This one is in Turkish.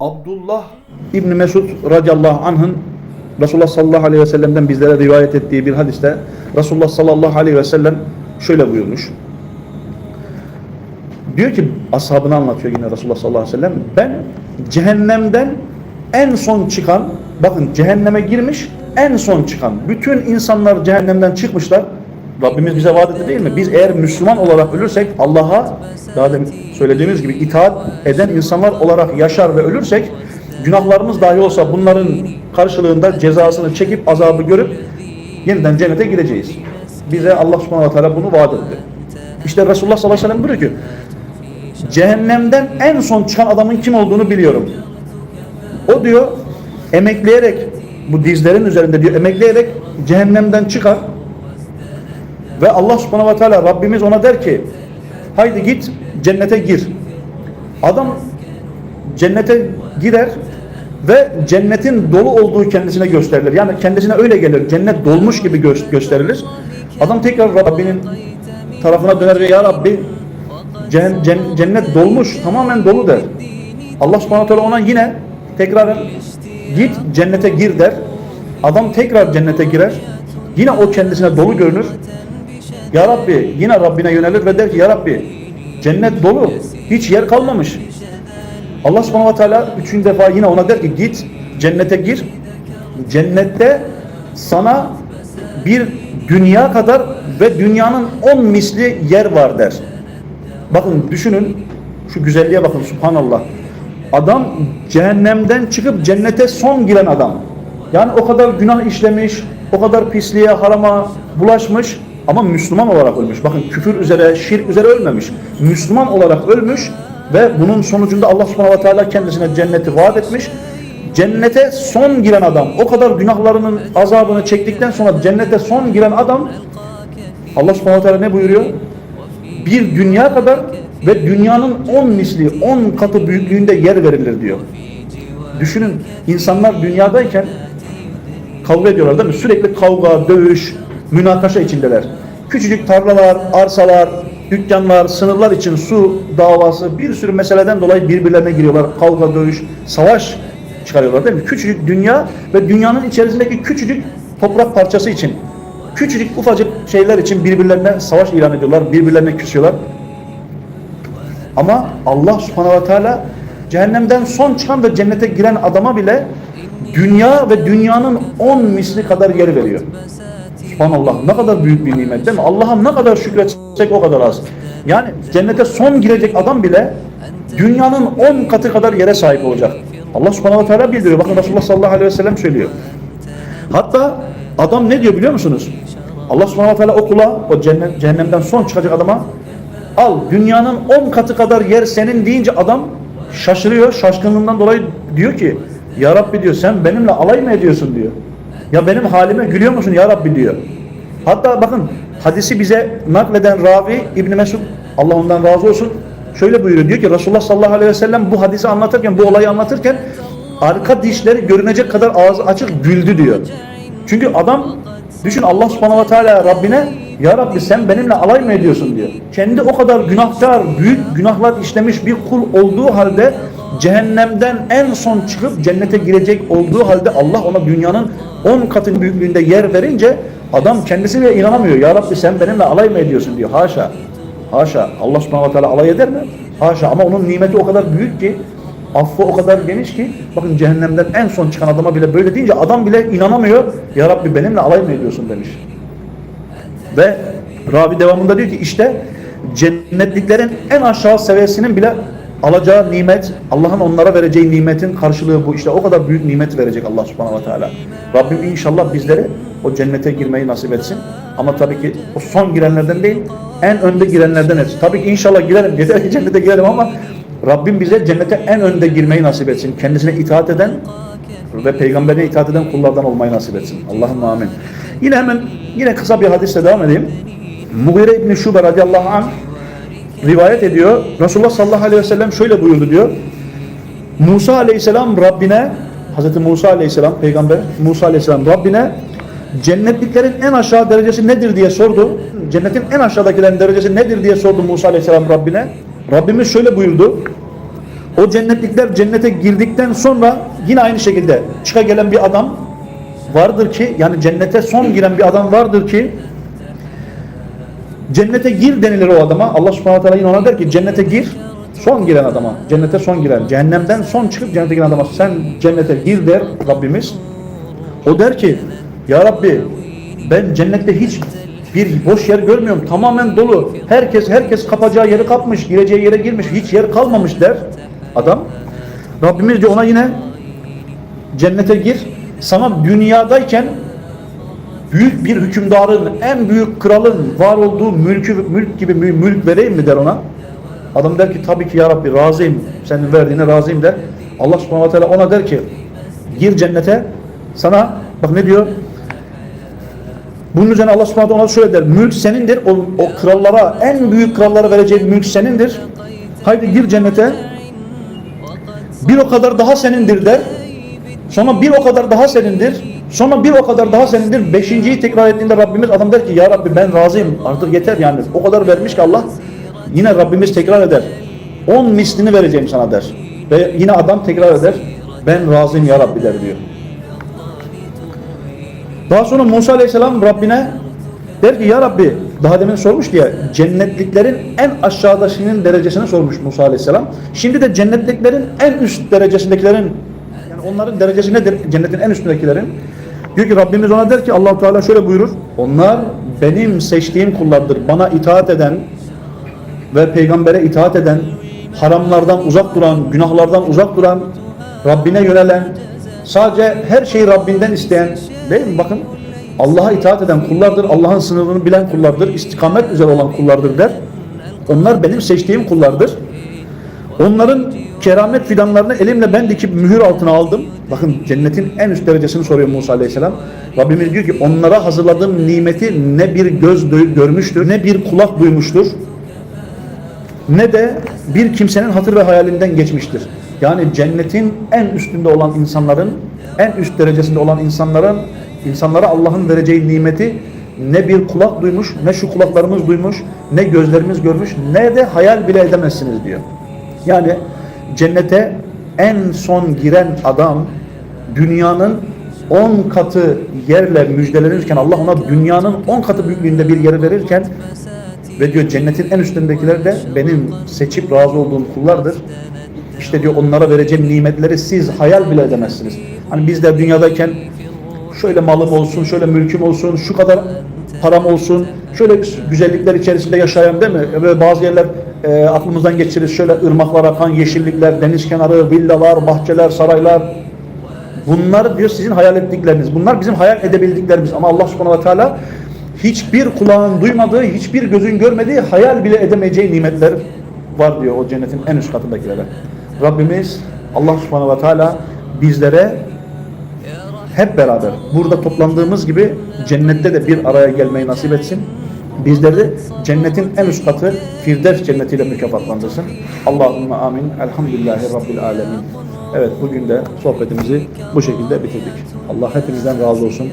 Abdullah İbni Mesud radıyallahu anh'ın Resulullah sallallahu aleyhi ve sellem'den bizlere rivayet ettiği bir hadiste Resulullah sallallahu aleyhi ve sellem şöyle buyurmuş. Diyor ki ashabını anlatıyor yine Resulullah sallallahu aleyhi ve sellem. Ben cehennemden en son çıkan bakın cehenneme girmiş en son çıkan bütün insanlar cehennemden çıkmışlar. Rabbimiz bize vaat etti değil mi? Biz eğer Müslüman olarak ölürsek Allah'a daha demin söylediğimiz gibi itaat eden insanlar olarak yaşar ve ölürsek günahlarımız dahi olsa bunların karşılığında cezasını çekip azabı görüp yeniden cennete gireceğiz. Bize Allah subhanahu wa ta'ala bunu vaat etti. İşte Resulullah sallallahu aleyhi ve sellem buyuruyor ki cehennemden en son çıkan adamın kim olduğunu biliyorum. O diyor emekleyerek bu dizlerin üzerinde diyor emekleyerek cehennemden çıkar ve Allah subhanahu ve teala Rabbimiz ona der ki haydi git cennete gir. Adam cennete girer ve cennetin dolu olduğu kendisine gösterilir. Yani kendisine öyle gelir. Cennet dolmuş gibi gö- gösterilir. Adam tekrar Rabbinin tarafına döner ve ya Rabbi cen- cen- cennet dolmuş, tamamen dolu der. Allah subhanahu teala ona yine tekrar git cennete gir der. Adam tekrar cennete girer. Yine o kendisine dolu görünür. Ya Rabbi yine Rabbine yönelir ve der ki Ya Rabbi cennet dolu. Hiç yer kalmamış. Allah subhanahu teala üçüncü defa yine ona der ki git cennete gir. Cennette sana bir dünya kadar ve dünyanın on misli yer var der. Bakın düşünün şu güzelliğe bakın subhanallah. Adam cehennemden çıkıp cennete son giren adam. Yani o kadar günah işlemiş, o kadar pisliğe, harama bulaşmış ama Müslüman olarak ölmüş. Bakın küfür üzere, şirk üzere ölmemiş. Müslüman olarak ölmüş ve bunun sonucunda Allah subhanahu wa ta'ala kendisine cenneti vaat etmiş. Cennete son giren adam, o kadar günahlarının azabını çektikten sonra cennete son giren adam Allah subhanahu wa ta'ala ne buyuruyor? bir dünya kadar ve dünyanın on misli, on katı büyüklüğünde yer verilir diyor. Düşünün insanlar dünyadayken kavga ediyorlar değil mi? Sürekli kavga, dövüş, münakaşa içindeler. Küçücük tarlalar, arsalar, dükkanlar, sınırlar için su davası bir sürü meseleden dolayı birbirlerine giriyorlar. Kavga, dövüş, savaş çıkarıyorlar değil mi? Küçücük dünya ve dünyanın içerisindeki küçücük toprak parçası için küçücük ufacık şeyler için birbirlerine savaş ilan ediyorlar, birbirlerine küsüyorlar. Ama Allah subhanahu ve teala cehennemden son çıkan ve cennete giren adama bile dünya ve dünyanın on misli kadar yer veriyor. Subhanallah ne kadar büyük bir nimet değil mi? Allah'a ne kadar şükretsek o kadar az. Yani cennete son girecek adam bile dünyanın on katı kadar yere sahip olacak. Allah subhanahu teala bildiriyor. Bakın Resulullah sallallahu aleyhi ve sellem söylüyor. Hatta adam ne diyor biliyor musunuz? Allah subhanahu wa ta'ala o kula, o cennet, cehennemden son çıkacak adama al dünyanın on katı kadar yer senin deyince adam şaşırıyor. Şaşkınlığından dolayı diyor ki Ya Rabbi diyor sen benimle alay mı ediyorsun diyor. Ya benim halime gülüyor musun Ya Rabbi diyor. Hatta bakın hadisi bize nakleden ravi İbni Mesud Allah ondan razı olsun şöyle buyuruyor diyor ki Resulullah sallallahu aleyhi ve sellem bu hadisi anlatırken bu olayı anlatırken arka dişleri görünecek kadar ağzı açık güldü diyor. Çünkü adam düşün Allah subhanahu ve teala Rabbine ya Rabbi sen benimle alay mı ediyorsun diyor. Kendi o kadar günahkar, büyük günahlar işlemiş bir kul olduğu halde cehennemden en son çıkıp cennete girecek olduğu halde Allah ona dünyanın 10 katı büyüklüğünde yer verince adam kendisi bile inanamıyor. Ya Rabbi sen benimle alay mı ediyorsun diyor. Haşa. Haşa. Allah subhanahu teala alay eder mi? Haşa. Ama onun nimeti o kadar büyük ki affı o kadar geniş ki bakın cehennemden en son çıkan adama bile böyle deyince adam bile inanamıyor. Ya Rabbi benimle alay mı ediyorsun demiş. Ve Rabi devamında diyor ki işte cennetliklerin en aşağı seviyesinin bile alacağı nimet, Allah'ın onlara vereceği nimetin karşılığı bu. İşte o kadar büyük nimet verecek Allah subhanahu ve teala. Rabbim inşallah bizleri o cennete girmeyi nasip etsin. Ama tabii ki o son girenlerden değil, en önde girenlerden etsin. Tabii ki inşallah girelim, yeter ki cennete girelim ama Rabbim bize cennete en önde girmeyi nasip etsin. Kendisine itaat eden ve peygamberine itaat eden kullardan olmayı nasip etsin. Allah'ım amin. Yine hemen yine kısa bir hadisle devam edeyim. Mughire İbni Şube radıyallahu anh rivayet ediyor. Resulullah sallallahu aleyhi ve sellem şöyle buyurdu diyor. Musa aleyhisselam Rabbine Hazreti Musa aleyhisselam peygamber Musa aleyhisselam Rabbine cennetliklerin en aşağı derecesi nedir diye sordu. Cennetin en aşağıdakilerin derecesi nedir diye sordu Musa aleyhisselam Rabbine. Rabbimiz şöyle buyurdu. O cennetlikler cennete girdikten sonra yine aynı şekilde çıka gelen bir adam vardır ki yani cennete son giren bir adam vardır ki cennete gir denilir o adama. Allah subhanahu teala yine ona der ki cennete gir son giren adama. Cennete son giren. Cehennemden son çıkıp cennete giren adama sen cennete gir der Rabbimiz. O der ki ya Rabbi ben cennette hiç bir boş yer görmüyorum. Tamamen dolu. Herkes herkes kapacağı yeri kapmış, gireceği yere girmiş. Hiç yer kalmamış der adam. Rabbimiz diyor ona yine cennete gir. Sana dünyadayken büyük bir hükümdarın, en büyük kralın var olduğu mülkü, mülk gibi mü- mülk vereyim mi der ona. Adam der ki tabii ki ya Rabbi razıyım. Senin verdiğine razıyım. der. Allah subhanahu wa ta'ala ona der ki gir cennete sana bak ne diyor? Bunun üzerine Allah subhanahu ta'ala şöyle der mülk senindir o, o krallara en büyük krallara vereceğin mülk senindir. Haydi gir cennete. Bir o kadar daha senindir. der. Sonra bir o kadar daha senindir sonra bir o kadar daha senindir beşinciyi tekrar ettiğinde Rabbimiz adam der ki ya Rabbi ben razıyım artık yeter yani. O kadar vermiş ki Allah yine Rabbimiz tekrar eder. On mislini vereceğim sana der. Ve yine adam tekrar eder ben razıyım ya Rabbi der diyor. Daha sonra Musa Aleyhisselam Rabbine der ki ya Rabbi daha demin sormuş ya cennetliklerin en aşağıdakinin derecesini sormuş Musa Aleyhisselam. Şimdi de cennetliklerin en üst derecesindekilerin yani onların derecesi nedir? Cennetin en üstündekilerin. Diyor ki Rabbimiz ona der ki allah Teala şöyle buyurur. Onlar benim seçtiğim kullardır. Bana itaat eden ve peygambere itaat eden, haramlardan uzak duran, günahlardan uzak duran, Rabbine yönelen, sadece her şeyi Rabbinden isteyen, değil mi? Bakın Allah'a itaat eden kullardır, Allah'ın sınırını bilen kullardır, istikamet üzere olan kullardır der. Onlar benim seçtiğim kullardır. Onların keramet fidanlarını elimle ben dikip mühür altına aldım. Bakın cennetin en üst derecesini soruyor Musa Aleyhisselam. Rabbimiz diyor ki onlara hazırladığım nimeti ne bir göz görmüştür, ne bir kulak duymuştur ne de bir kimsenin hatır ve hayalinden geçmiştir. Yani cennetin en üstünde olan insanların, en üst derecesinde olan insanların, insanlara Allah'ın vereceği nimeti ne bir kulak duymuş, ne şu kulaklarımız duymuş, ne gözlerimiz görmüş, ne de hayal bile edemezsiniz diyor. Yani cennete en son giren adam dünyanın 10 katı yerle müjdelenirken Allah ona dünyanın 10 katı büyüklüğünde bir yeri verirken ve diyor cennetin en üstündekiler de benim seçip razı olduğum kullardır. İşte diyor onlara vereceğim nimetleri siz hayal bile edemezsiniz. Hani biz de dünyadayken şöyle malım olsun, şöyle mülküm olsun, şu kadar param olsun, şöyle güzellikler içerisinde yaşayan değil mi? Ve bazı yerler e, aklımızdan geçiririz. Şöyle ırmaklar akan, yeşillikler, deniz kenarı, villalar, bahçeler, saraylar. Bunlar diyor sizin hayal ettikleriniz. Bunlar bizim hayal edebildiklerimiz. Ama Allah subhanahu ve teala hiçbir kulağın duymadığı, hiçbir gözün görmediği, hayal bile edemeyeceği nimetler var diyor o cennetin en üst katındakilere. Rabbimiz Allah subhanahu ve teala bizlere hep beraber burada toplandığımız gibi cennette de bir araya gelmeyi nasip etsin. Bizleri cennetin en üst katı Firdevs cennetiyle mükafatlandırsın. Allahümme amin. Elhamdülillahi Rabbil alemin. Evet bugün de sohbetimizi bu şekilde bitirdik. Allah hepinizden razı olsun.